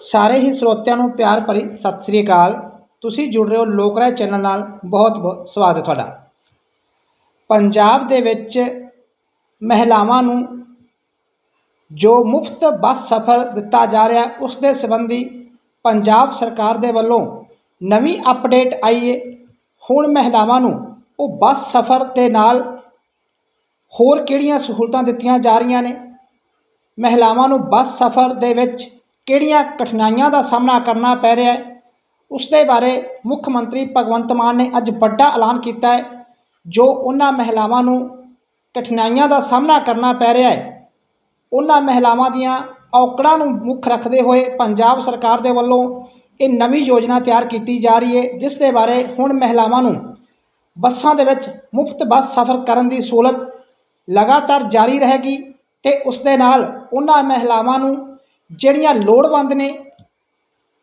ਸਾਰੇ ਹੀ ਸਰੋਤਿਆਂ ਨੂੰ ਪਿਆਰ ਭਰੀ ਸਤਿ ਸ੍ਰੀ ਅਕਾਲ। ਤੁਸੀਂ ਜੁੜ ਰਹੇ ਹੋ ਲੋਕ ਰਾਏ ਚੈਨਲ ਨਾਲ। ਬਹੁਤ ਬਹੁਤ ਸਵਾਗਤ ਹੈ ਤੁਹਾਡਾ। ਪੰਜਾਬ ਦੇ ਵਿੱਚ ਮਹਿਲਾਵਾਂ ਨੂੰ ਜੋ ਮੁਫਤ ਬੱਸ ਸਫ਼ਰ ਦਿੱਤਾ ਜਾ ਰਿਹਾ, ਉਸ ਦੇ ਸੰਬੰਧੀ ਪੰਜਾਬ ਸਰਕਾਰ ਦੇ ਵੱਲੋਂ ਨਵੀਂ ਅਪਡੇਟ ਆਈ ਹੈ ਹੁਣ ਮਹਿਲਾਵਾਂ ਨੂੰ ਉਹ ਬੱਸ ਸਫ਼ਰ ਦੇ ਨਾਲ ਹੋਰ ਕਿਹੜੀਆਂ ਸਹੂਲਤਾਂ ਦਿੱਤੀਆਂ ਜਾ ਰਹੀਆਂ ਨੇ? ਮਹਿਲਾਵਾਂ ਨੂੰ ਬੱਸ ਸਫ਼ਰ ਦੇ ਵਿੱਚ ਕਿਹੜੀਆਂ ਕਠਿਨਾਈਆਂ ਦਾ ਸਾਹਮਣਾ ਕਰਨਾ ਪੈ ਰਿਹਾ ਹੈ? ਉਸ ਦੇ ਬਾਰੇ ਮੁੱਖ ਮੰਤਰੀ ਭਗਵੰਤ ਮਾਨ ਨੇ ਅੱਜ ਵੱਡਾ ਐਲਾਨ ਕੀਤਾ ਹੈ, ਜੋ ਉਹਨਾਂ ਮਹਿਲਾਵਾਂ ਨੂੰ ਕਠਿਨਾਈਆਂ ਦਾ ਸਾਹਮਣਾ ਕਰਨਾ ਪੈ ਰਿਹਾ ਹੈ। ਉਹਨਾਂ ਮਹਿਲਾਵਾਂ ਦੀਆਂ ਔਕੜਾਂ ਨੂੰ ਮੁੱਖ ਰੱਖਦੇ ਹੋਏ ਪੰਜਾਬ ਸਰਕਾਰ ਦੇ ਵੱਲੋਂ ਇਹ ਨਵੀਂ ਯੋਜਨਾ ਤਿਆਰ ਕੀਤੀ ਜਾ ਰਹੀ ਹੈ, ਜਿਸ ਦੇ ਬਾਰੇ ਹੁਣ ਮਹਿਲਾਵਾਂ ਨੂੰ ਬੱਸਾਂ ਦੇ ਵਿੱਚ ਮੁਫਤ ਬੱਸ ਸਫ਼ਰ ਕਰਨ ਦੀ ਸਹੂਲਤ ਲਗਾਤਾਰ ਜਾਰੀ ਰਹੇਗੀ ਤੇ ਉਸ ਦੇ ਨਾਲ ਉਹਨਾਂ ਮਹਿਲਾਵਾਂ ਨੂੰ ਜਿਹੜੀਆਂ ਲੋੜਵੰਦ ਨੇ,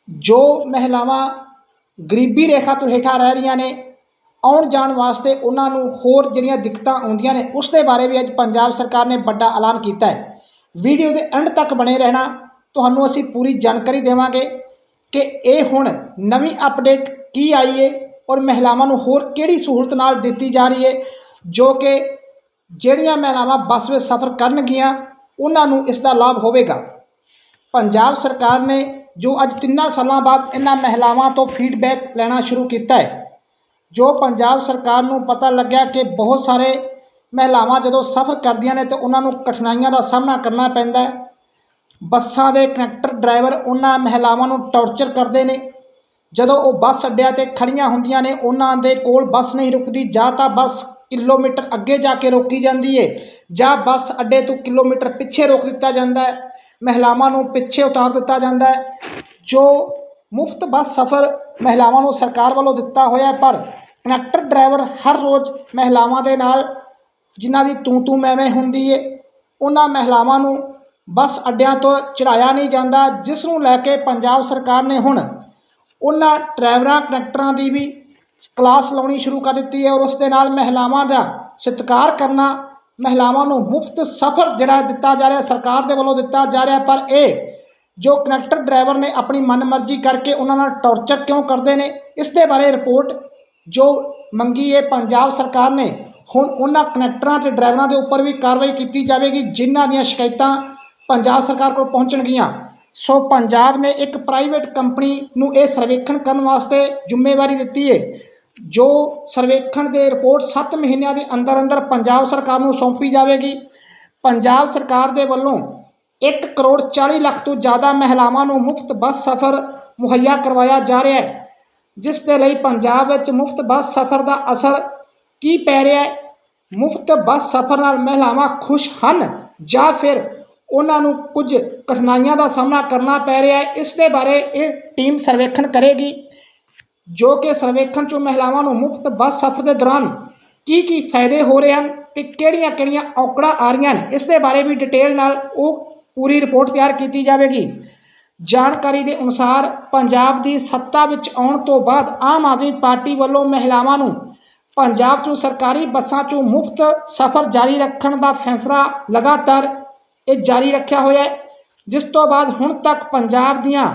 ਜੋ ਮਹਿਲਾਵਾਂ ਗਰੀਬੀ ਰੇਖਾ ਤੋਂ ਹੇਠਾਂ ਰਹਿ ਰਹੀਆਂ ਨੇ, ਆਉਣ ਜਾਣ ਵਾਸਤੇ ਉਹਨਾਂ ਨੂੰ ਹੋਰ ਜਿਹੜੀਆਂ ਦਿੱਕਤਾਂ ਆਉਂਦੀਆਂ ਨੇ, ਉਸ ਦੇ ਬਾਰੇ ਵੀ ਅੱਜ ਪੰਜਾਬ ਸਰਕਾਰ ਨੇ ਵੱਡਾ ਐਲਾਨ ਕੀਤਾ ਹੈ। ਵੀਡੀਓ ਦੇ ਐਂਡ ਤੱਕ ਬਣੇ ਰਹਿਣਾ, ਤੁਹਾਨੂੰ ਅਸੀਂ ਪੂਰੀ ਜਾਣਕਾਰੀ ਦੇਵਾਂਗੇ ਕਿ ਇਹ ਹੁਣ ਨਵੀਂ ਅਪਡੇਟ ਕੀ ਆਈ ਹੈ ਔਰ ਮਹਿਲਾਵਾਂ ਨੂੰ ਹੋਰ ਕਿਹੜੀ ਸਹੂਲਤ ਨਾਲ ਦਿੱਤੀ ਜਾ ਰਹੀ ਹੈ ਜੋ ਕਿ ਜਿਹੜੀਆਂ ਮਹਿਲਾਵਾਂ ਬੱਸ ਵਿੱਚ ਸਫ਼ਰ ਕਰਨਗੀਆਂ, ਉਹਨਾਂ ਨੂੰ ਇਸ ਦਾ ਲਾਭ ਹੋਵੇਗਾ। ਪੰਜਾਬ ਸਰਕਾਰ ਨੇ ਜੋ ਅੱਜ ਤਿੰਨਾਂ ਸਾਲਾਂ ਬਾਅਦ ਇਹਨਾਂ ਮਹਿਲਾਵਾਂ ਤੋਂ ਫੀਡਬੈਕ ਲੈਣਾ ਸ਼ੁਰੂ ਕੀਤਾ ਹੈ, ਜੋ ਪੰਜਾਬ ਸਰਕਾਰ ਨੂੰ ਪਤਾ ਲੱਗਿਆ ਕਿ ਬਹੁਤ ਸਾਰੇ ਮਹਿਲਾਵਾਂ ਜਦੋਂ ਸਫ਼ਰ ਕਰਦੀਆਂ ਨੇ ਤਾਂ ਉਹਨਾਂ ਨੂੰ ਕਠਿਨਾਈਆਂ ਦਾ ਸਾਹਮਣਾ ਕਰਨਾ ਪੈਂਦਾ ਹੈ। ਬੱਸਾਂ ਦੇ ਕੰਡਕਟਰ ਡਰਾਈਵਰ ਉਹਨਾਂ ਮਹਿਲਾਵਾਂ ਨੂੰ ਟੌਰਚਰ ਕਰਦੇ ਨੇ। ਜਦੋਂ ਉਹ ਬੱਸ ਅੱਡਿਆਂ ਤੇ ਖੜੀਆਂ ਹੁੰਦੀਆਂ ਨੇ, ਉਹਨਾਂ ਦੇ ਕੋਲ ਬੱਸ ਨਹੀਂ ਰੁਕਦੀ, ਜਾਂ ਤਾਂ ਬੱਸ ਕਿਲੋਮੀਟਰ ਅੱਗੇ ਜਾ ਕੇ ਰੋਕੀ ਜਾਂਦੀ ਏ, ਜਾਂ ਬੱਸ ਅੱਡੇ ਤੋਂ ਕਿਲੋਮੀਟਰ ਪਿੱਛੇ ਰੋਕ ਦਿੱਤਾ ਜਾਂਦਾ ਹੈ। ਮਹਿਲਾਵਾਂ ਨੂੰ ਪਿੱਛੇ ਉਤਾਰ ਦਿੱਤਾ ਜਾਂਦਾ ਹੈ। ਜੋ ਮੁਫਤ ਬੱਸ ਸਫ਼ਰ ਮਹਿਲਾਵਾਂ ਨੂੰ ਸਰਕਾਰ ਵੱਲੋਂ ਦਿੱਤਾ ਹੋਇਆ ਪਰ ਕਨੈਕਟਰ ਡਰਾਈਵਰ ਹਰ ਰੋਜ਼ ਮਹਿਲਾਵਾਂ ਦੇ ਨਾਲ ਜਿਨ੍ਹਾਂ ਦੀ ਤੂੰ ਤੂੰ ਮੈਂ ਮੈਂ ਹੁੰਦੀ ਏ, ਉਹਨਾਂ ਮਹਿਲਾਵਾਂ ਨੂੰ ਬੱਸ ਅੱਡਿਆਂ ਤੋਂ ਚੜਾਇਆ ਨਹੀਂ ਜਾਂਦਾ, ਜਿਸ ਨੂੰ ਲੈ ਕੇ ਪੰਜਾਬ ਸਰਕਾਰ ਨੇ ਹੁਣ ਉਹਨਾਂ ਡਰਾਈਵਰਾਂ ਕਨੈਕਟਰਾਂ ਦੀ ਵੀ ਕਲਾਸ ਲਾਉਣੀ ਸ਼ੁਰੂ ਕਰ ਦਿੱਤੀ ਹੈ ਔਰ ਉਸ ਦੇ ਨਾਲ ਮਹਿਲਾਵਾਂ ਦਾ ਸਤਿਕਾਰ ਕਰਨਾ ਮਹਿਲਾਵਾਂ ਨੂੰ ਮੁਫਤ ਸਫ਼ਰ ਜਿਹੜਾ ਦਿੱਤਾ ਜਾ ਰਿਹਾ, ਸਰਕਾਰ ਦੇ ਵੱਲੋਂ ਦਿੱਤਾ ਜਾ ਰਿਹਾ, ਪਰ ਇਹ ਜੋ ਕਨੈਕਟਰ ਡਰਾਈਵਰ ਨੇ ਆਪਣੀ ਮਨਮਰਜ਼ੀ ਕਰਕੇ ਉਹਨਾਂ ਨਾਲ ਟੌਰਚਰ ਕਿਉਂ ਕਰਦੇ ਨੇ? ਇਸ ਦੇ ਬਾਰੇ ਰਿਪੋਰਟ ਜੋ ਮੰਗੀ ਹੈ ਪੰਜਾਬ ਸਰਕਾਰ ਨੇ, ਹੁਣ ਉਹਨਾਂ ਕਨੈਕਟਰਾਂ ਤੇ ਡਰਾਈਵਰਾਂ ਦੇ ਉੱਪਰ ਵੀ ਕਾਰਵਾਈ ਕੀਤੀ ਜਾਵੇਗੀ, ਜਿਨ੍ਹਾਂ ਦੀਆਂ ਸ਼ਿਕਾਇਤਾਂ ਪੰਜਾਬ ਸਰਕਾਰ ਕੋਲ ਪਹੁੰਚਣਗੀਆਂ। ਸੋ ਪੰਜਾਬ ਨੇ ਇੱਕ ਪ੍ਰਾਈਵੇਟ ਕੰਪਨੀ ਨੂੰ ਇਹ ਸਰਵੇਖਣ ਕਰਨ ਵਾਸਤੇ ਜ਼ਿੰਮੇਵਾਰੀ ਦਿੱਤੀ ਹੈ। ਜੋ ਸਰਵੇਖਣ ਦੇ ਰਿਪੋਰਟ 7 ਮਹੀਨਿਆਂ ਦੇ ਅੰਦਰ ਅੰਦਰ ਪੰਜਾਬ ਸਰਕਾਰ ਨੂੰ ਸੌਂਪੀ ਜਾਵੇਗੀ, ਪੰਜਾਬ ਸਰਕਾਰ ਦੇ ਵੱਲੋਂ 1 ਕਰੋੜ 40 ਲੱਖ ਤੋਂ ਜ਼ਿਆਦਾ ਮਹਿਲਾਵਾਂ ਨੂੰ ਮੁਫਤ ਬੱਸ ਸਫ਼ਰ ਮੁਹੱਈਆ ਕਰਵਾਇਆ ਜਾ ਰਿਹਾ ਹੈ, ਜਿਸ ਦੇ ਲਈ ਪੰਜਾਬ ਵਿੱਚ ਮੁਫਤ ਬੱਸ ਸਫ਼ਰ ਦਾ ਅਸਰ ਕੀ ਪੈ ਰਿਹਾ ਹੈ? ਮੁਫਤ ਬੱਸ ਸਫ਼ਰ ਨਾਲ ਮਹਿਲਾਵਾਂ ਖੁਸ਼ ਹਨ ਜਾਂ ਫਿਰ ਉਹਨਾਂ ਨੂੰ ਕੁਝ ਕਠਿਨਾਈਆਂ ਦਾ ਸਾਹਮਣਾ ਕਰਨਾ ਪੈ ਰਿਹਾ ਹੈ? ਇਸ ਦੇ ਬਾਰੇ ਇਹ ਟੀਮ ਸਰਵੇਖਣ ਕਰੇਗੀ। ਜੋ ਕਿ ਸਰਵੇਖਣ 'ਚੋਂ ਮਹਿਲਾਵਾਂ ਨੂੰ ਮੁਫਤ ਬੱਸ ਸਫ਼ਰ ਦੇ ਦੌਰਾਨ ਕੀ ਕੀ ਫਾਇਦੇ ਹੋ ਰਹੇ ਹਨ ਤੇ ਕਿਹੜੀਆਂ ਕਿਹੜੀਆਂ ਔਕੜਾਂ ਆ ਰਹੀਆਂ ਨੇ ਇਸ ਦੇ ਬਾਰੇ ਵੀ ਡਿਟੇਲ ਨਾਲ ਉਹ ਪੂਰੀ ਰਿਪੋਰਟ ਤਿਆਰ ਕੀਤੀ ਜਾਵੇਗੀ। ਜਾਣਕਾਰੀ ਦੇ ਅਨੁਸਾਰ ਪੰਜਾਬ ਦੀ ਸੱਤਾ ਵਿੱਚ ਆਉਣ ਤੋਂ ਬਾਅਦ ਆਮ ਆਦਮੀ ਪਾਰਟੀ ਵੱਲੋਂ ਮਹਿਲਾਵਾਂ ਨੂੰ ਪੰਜਾਬ 'ਚੋਂ ਸਰਕਾਰੀ ਬੱਸਾਂ 'ਚੋਂ ਮੁਫਤ ਸਫ਼ਰ ਜਾਰੀ ਰੱਖਣ ਦਾ ਫੈਸਲਾ ਲਗਾਤਾਰ ਇਹ ਜਾਰੀ ਰੱਖਿਆ ਹੋਇਆ ਹੈ, ਜਿਸ ਤੋਂ ਬਾਅਦ ਹੁਣ ਤੱਕ ਪੰਜਾਬ ਦੀਆਂ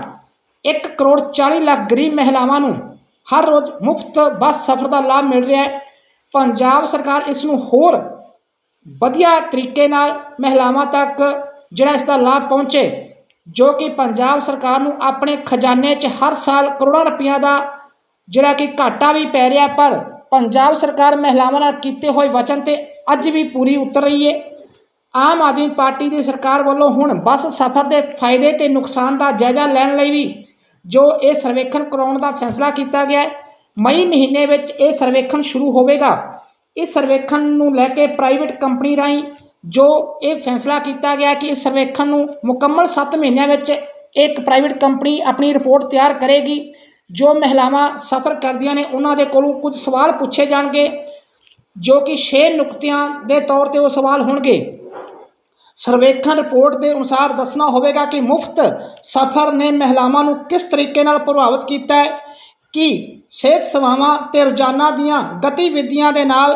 1 ਕਰੋੜ 40 ਲੱਖ ਗਰੀਬ ਮਹਿਲਾਵਾਂ ਨੂੰ ਹਰ ਰੋਜ਼ ਮੁਫਤ ਬੱਸ ਸਫ਼ਰ ਦਾ ਲਾਭ ਮਿਲ ਰਿਹਾ ਹੈ। ਪੰਜਾਬ ਸਰਕਾਰ ਇਸ ਨੂੰ ਹੋਰ ਵਧੀਆ ਤਰੀਕੇ ਨਾਲ ਮਹਿਲਾਵਾਂ ਤੱਕ ਜਿਹੜਾ ਇਸ ਦਾ ਲਾਭ ਪਹੁੰਚੇ, ਜੋ ਕਿ ਪੰਜਾਬ ਸਰਕਾਰ ਨੂੰ ਆਪਣੇ ਖਜ਼ਾਨੇ 'ਚ ਹਰ ਸਾਲ ਕਰੋੜਾਂ ਰੁਪਈਆ ਦਾ ਜਿਹੜਾ ਕਿ ਘਾਟਾ ਵੀ ਪੈ ਰਿਹਾ ਪਰ ਪੰਜਾਬ ਸਰਕਾਰ ਮਹਿਲਾਵਾਂ ਨਾਲ ਕੀਤੇ ਹੋਏ ਵਚਨ ਤੇ ਅੱਜ ਵੀ ਪੂਰੀ ਉਤਰ ਰਹੀ ਹੈ। ਆਮ ਆਦਮੀ ਪਾਰਟੀ ਦੀ ਸਰਕਾਰ ਵੱਲੋਂ ਹੁਣ ਬੱਸ ਸਫ਼ਰ ਦੇ ਫਾਇਦੇ ਤੇ ਨੁਕਸਾਨ ਦਾ ਜਾਇਜ਼ਾ ਲੈਣ ਲਈ ਵੀ ਜੋ ਇਹ ਸਰਵੇਖਣ ਕਰਾਉਣ ਦਾ ਫੈਸਲਾ ਕੀਤਾ ਗਿਆ ਹੈ, ਮਈ ਮਹੀਨੇ ਵਿੱਚ ਇਹ ਸਰਵੇਖਣ ਸ਼ੁਰੂ ਹੋਵੇਗਾ। ਇਸ ਸਰਵੇਖਣ ਨੂੰ ਲੈ ਕੇ ਪ੍ਰਾਈਵੇਟ ਕੰਪਨੀ ਰਾਹੀਂ ਜੋ ਇਹ ਫੈਸਲਾ ਕੀਤਾ ਗਿਆ ਕਿ ਇਸ ਸਰਵੇਖਣ ਨੂੰ ਮੁਕੰਮਲ 7 ਮਹੀਨਿਆਂ ਵਿੱਚ ਇੱਕ ਪ੍ਰਾਈਵੇਟ ਕੰਪਨੀ ਆਪਣੀ ਰਿਪੋਰਟ ਤਿਆਰ ਕਰੇਗੀ, ਜੋ ਮਹਿਲਾਵਾਂ ਸਫ਼ਰ ਕਰਦੀਆਂ ਨੇ, ਉਹਨਾਂ ਦੇ ਕੋਲੋਂ ਕੁਝ ਸਵਾਲ ਪੁੱਛੇ ਜਾਣਗੇ, ਜੋ ਕਿ 6 ਨੁਕਤਿਆਂ ਦੇ ਤੌਰ ਤੇ ਉਹ ਸਵਾਲ ਹੋਣਗੇ। ਸਰਵੇਖਣ ਰਿਪੋਰਟ ਦੇ ਅਨੁਸਾਰ ਦੱਸਣਾ ਹੋਵੇਗਾ ਕਿ ਮੁਫਤ ਸਫ਼ਰ ਨੇ ਮਹਿਲਾਵਾਂ ਨੂੰ ਕਿਸ ਤਰੀਕੇ ਨਾਲ ਪ੍ਰਭਾਵਿਤ ਕੀਤਾ ਹੈ, ਕਿ ਸਿਹਤ ਸੇਵਾਵਾਂ ਤੇ ਰੋਜ਼ਾਨਾ ਦੀਆਂ ਗਤੀਵਿਧੀਆਂ ਦੇ ਨਾਲ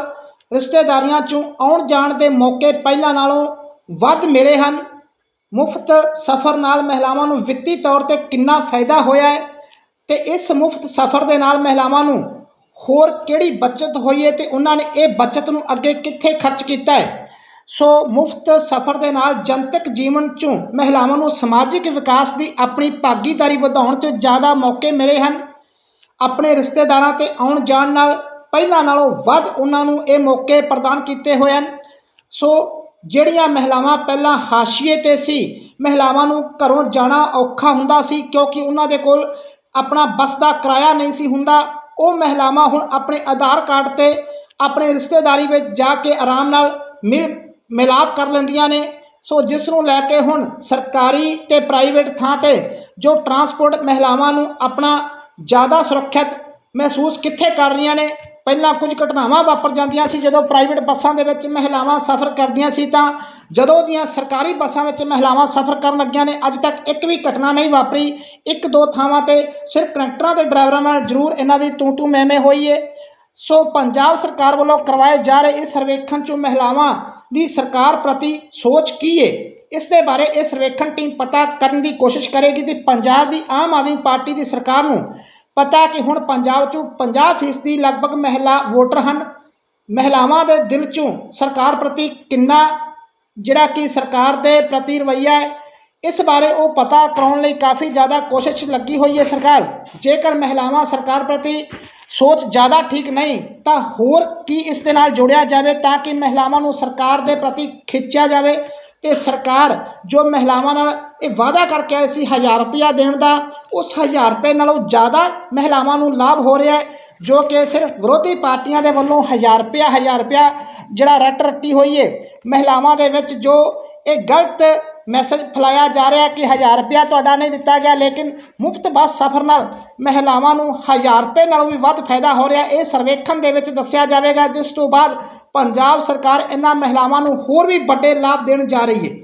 ਰਿਸ਼ਤੇਦਾਰੀਆਂ 'ਚੋਂ ਆਉਣ ਜਾਣ ਦੇ ਮੌਕੇ ਪਹਿਲਾਂ ਨਾਲੋਂ ਵੱਧ ਮਿਲੇ ਹਨ? ਮੁਫਤ ਸਫ਼ਰ ਨਾਲ ਮਹਿਲਾਵਾਂ ਨੂੰ ਵਿੱਤੀ ਤੌਰ ਤੇ ਕਿੰਨਾ ਫਾਇਦਾ ਹੋਇਆ ਹੈ ਤੇ ਇਸ ਮੁਫਤ ਸਫ਼ਰ ਦੇ ਨਾਲ ਮਹਿਲਾਵਾਂ ਨੂੰ ਹੋਰ ਕਿਹੜੀ ਬਚਤ ਹੋਈ ਹੈ ਤੇ ਉਹਨਾਂ ਨੇ ਇਹ ਬਚਤ ਨੂੰ ਅੱਗੇ ਕਿੱਥੇ ਖਰਚ ਕੀਤਾ ਹੈ? ਸੋ ਮੁਫਤ ਸਫ਼ਰ ਦੇ ਨਾਲ ਜਨਤਕ ਜੀਵਨ 'ਚੋਂ ਮਹਿਲਾਵਾਂ ਨੂੰ ਸਮਾਜਿਕ ਵਿਕਾਸ ਦੀ ਆਪਣੀ ਭਾਗੀਦਾਰੀ ਵਧਾਉਣ 'ਤੇ ਜ਼ਿਆਦਾ ਮੌਕੇ ਮਿਲੇ ਹਨ। ਆਪਣੇ ਰਿਸ਼ਤੇਦਾਰਾਂ ਤੇ ਆਉਣ ਜਾਣ ਨਾਲ ਪਹਿਲਾਂ ਨਾਲੋਂ ਵੱਧ ਉਹਨਾਂ ਨੂੰ ਇਹ ਮੌਕੇ ਪ੍ਰਦਾਨ ਕੀਤੇ ਹੋਏ ਹਨ। ਸੋ ਜਿਹੜੀਆਂ ਮਹਿਲਾਵਾਂ ਪਹਿਲਾਂ ਹਾਸ਼ੀਏ ਤੇ ਸੀ, ਮਹਿਲਾਵਾਂ ਨੂੰ ਘਰੋਂ ਜਾਣਾ ਔਖਾ ਹੁੰਦਾ ਸੀ ਕਿਉਂਕਿ ਉਹਨਾਂ ਦੇ ਕੋਲ ਆਪਣਾ ਬੱਸ ਦਾ ਕਿਰਾਇਆ ਨਹੀਂ ਸੀ ਹੁੰਦਾ, ਉਹ ਮਹਿਲਾਵਾਂ ਹੁਣ ਆਪਣੇ ਆਧਾਰ ਕਾਰਡ ਤੇ ਆਪਣੇ ਰਿਸ਼ਤੇਦਾਰੀ ਵਿੱਚ ਜਾ ਕੇ ਆਰਾਮ ਨਾਲ ਮਿਲ ਮਿਲਾਪ ਕਰ ਲੈਂਦੀਆਂ ਨੇ। ਸੋ ਜਿਸ ਨੂੰ ਲੈ ਕੇ ਹੁਣ ਸਰਕਾਰੀ ਤੇ ਪ੍ਰਾਈਵੇਟ ਥਾਂ ਤੇ ਜੋ ਟਰਾਂਸਪੋਰਟ ਮਹਿਲਾਵਾਂ ਨੂੰ ਆਪਣਾ ਜ਼ਿਆਦਾ ਸੁਰੱਖਿਅਤ ਮਹਿਸੂਸ ਕਿੱਥੇ ਕਰ ਰਹੀਆਂ ਨੇ, ਪਹਿਲਾਂ ਕੁਝ ਘਟਨਾਵਾਂ ਵਾਪਰ ਜਾਂਦੀਆਂ ਸੀ। ਜਦੋਂ ਪ੍ਰਾਈਵੇਟ ਬੱਸਾਂ ਦੇ ਵਿੱਚ ਮਹਿਲਾਵਾਂ ਸਫ਼ਰ ਕਰਦੀਆਂ ਸੀ ਤਾਂ ਜਦੋਂ ਦੀਆਂ ਸਰਕਾਰੀ ਬੱਸਾਂ ਵਿੱਚ ਮਹਿਲਾਵਾਂ ਸਫ਼ਰ ਕਰਨ ਲੱਗੀਆਂ ਨੇ, ਅੱਜ ਤੱਕ ਇੱਕ ਵੀ ਘਟਨਾ ਨਹੀਂ ਵਾਪਰੀ। ਇੱਕ ਦੋ ਥਾਵਾਂ ਤੇ ਸਿਰਫ ਕੰਡਕਟਰਾਂ ਤੇ ਡਰਾਈਵਰਾਂ ਨਾਲ ਜ਼ਰੂਰ ਇਹਨਾਂ ਦੀ ਤੂੰ ਤੂੰ ਮੈਂ ਮੈਂ ਹੋਈ ਏ। ਸੋ ਪੰਜਾਬ ਸਰਕਾਰ ਵੱਲੋਂ ਕਰਵਾਏ ਜਾ ਰਹੇ ਇਸ ਸਰਵੇਖਣ 'ਚੋਂ ਮਹਿਲਾਵਾਂ ਦੀ ਸਰਕਾਰ ਪ੍ਰਤੀ ਸੋਚ ਕੀ ਹੈ ਇਸ ਦੇ ਬਾਰੇ ਇਹ ਸਰਵੇਖਣ ਟੀਮ ਪਤਾ ਕਰਨ ਦੀ ਕੋਸ਼ਿਸ਼ ਕਰੇਗੀ ਤੇ ਪੰਜਾਬ ਦੀ ਆਮ ਆਦਮੀ ਪਾਰਟੀ ਦੀ ਸਰਕਾਰ ਨੂੰ ਪਤਾ ਕਿ ਹੁਣ ਪੰਜਾਬ 'ਚੋਂ 50% ਦੀ ਲਗਭਗ ਮਹਿਲਾ ਵੋਟਰ ਹਨ। ਮਹਿਲਾਵਾਂ ਦੇ ਦਿਲ 'ਚੋਂ ਸਰਕਾਰ ਪ੍ਰਤੀ ਕਿੰਨਾ, ਜਿਹੜਾ ਕਿ ਸਰਕਾਰ ਦੇ ਪ੍ਰਤੀ ਰਵੱਈਆ ਹੈ, ਇਸ ਬਾਰੇ ਉਹ ਪਤਾ ਕਰਾਉਣ ਲਈ ਕਾਫੀ ਜ਼ਿਆਦਾ ਕੋਸ਼ਿਸ਼ ਲੱਗੀ ਹੋਈ ਹੈ ਸਰਕਾਰ। ਜੇਕਰ ਮਹਿਲਾਵਾਂ ਸਰਕਾਰ ਪ੍ਰਤੀ ਸੋਚ ਜ਼ਿਆਦਾ ਠੀਕ ਨਹੀਂ, ਤਾਂ ਹੋਰ ਕੀ ਇਸ ਦੇ ਨਾਲ ਜੋੜਿਆ ਜਾਵੇ ਤਾਂ ਕਿ ਮਹਿਲਾਵਾਂ ਨੂੰ ਸਰਕਾਰ ਦੇ ਪ੍ਰਤੀ ਖਿੱਚਿਆ ਜਾਵੇ? ਤੇ ਸਰਕਾਰ ਜੋ ਮਹਿਲਾਵਾਂ ਨਾਲ ਇਹ ਵਾਅਦਾ ਕਰਕੇ ਆਈ ਸੀ 1000 ਰੁਪਇਆ ਦੇਣ ਦਾ, ਉਸ 1000 ਰੁਪਏ ਨਾਲੋਂ ਜ਼ਿਆਦਾ ਮਹਿਲਾਵਾਂ ਨੂੰ ਲਾਭ ਹੋ ਰਿਹਾ ਹੈ, ਜੋ ਕਿ ਸਿਰਫ ਵਿਰੋਧੀ ਪਾਰਟੀਆਂ ਦੇ ਵੱਲੋਂ 1000 ਰੁਪਇਆ 1000 ਰੁਪਇਆ ਜਿਹੜਾ ਰੱਟ ਰੱਟੀ ਹੋਈ ਹੈ, ਮਹਿਲਾਵਾਂ ਦੇ ਵਿੱਚ ਜੋ ਇਹ ਗਲਤ ਮੈਸੇਜ ਫੈਲਾਇਆ ਜਾ ਰਿਹਾ ਕਿ 1000 ਰੁਪਇਆ ਤੁਹਾਡਾ ਨਹੀਂ ਦਿੱਤਾ ਗਿਆ, ਲੇਕਿਨ ਮੁਫਤ ਬੱਸ ਸਫ਼ਰ ਨਾਲ ਮਹਿਲਾਵਾਂ ਨੂੰ 1000 ਰੁਪਏ ਨਾਲੋਂ ਵੀ ਵੱਧ ਫਾਇਦਾ ਹੋ ਰਿਹਾ। ਇਹ ਸਰਵੇਖਣ ਦੇ ਵਿੱਚ ਦੱਸਿਆ ਜਾਵੇਗਾ, ਜਿਸ ਤੋਂ ਬਾਅਦ ਪੰਜਾਬ ਸਰਕਾਰ ਇਹਨਾਂ ਮਹਿਲਾਵਾਂ ਨੂੰ ਹੋਰ ਵੀ ਵੱਡੇ ਲਾਭ ਦੇਣ ਜਾ ਰਹੀ ਹੈ।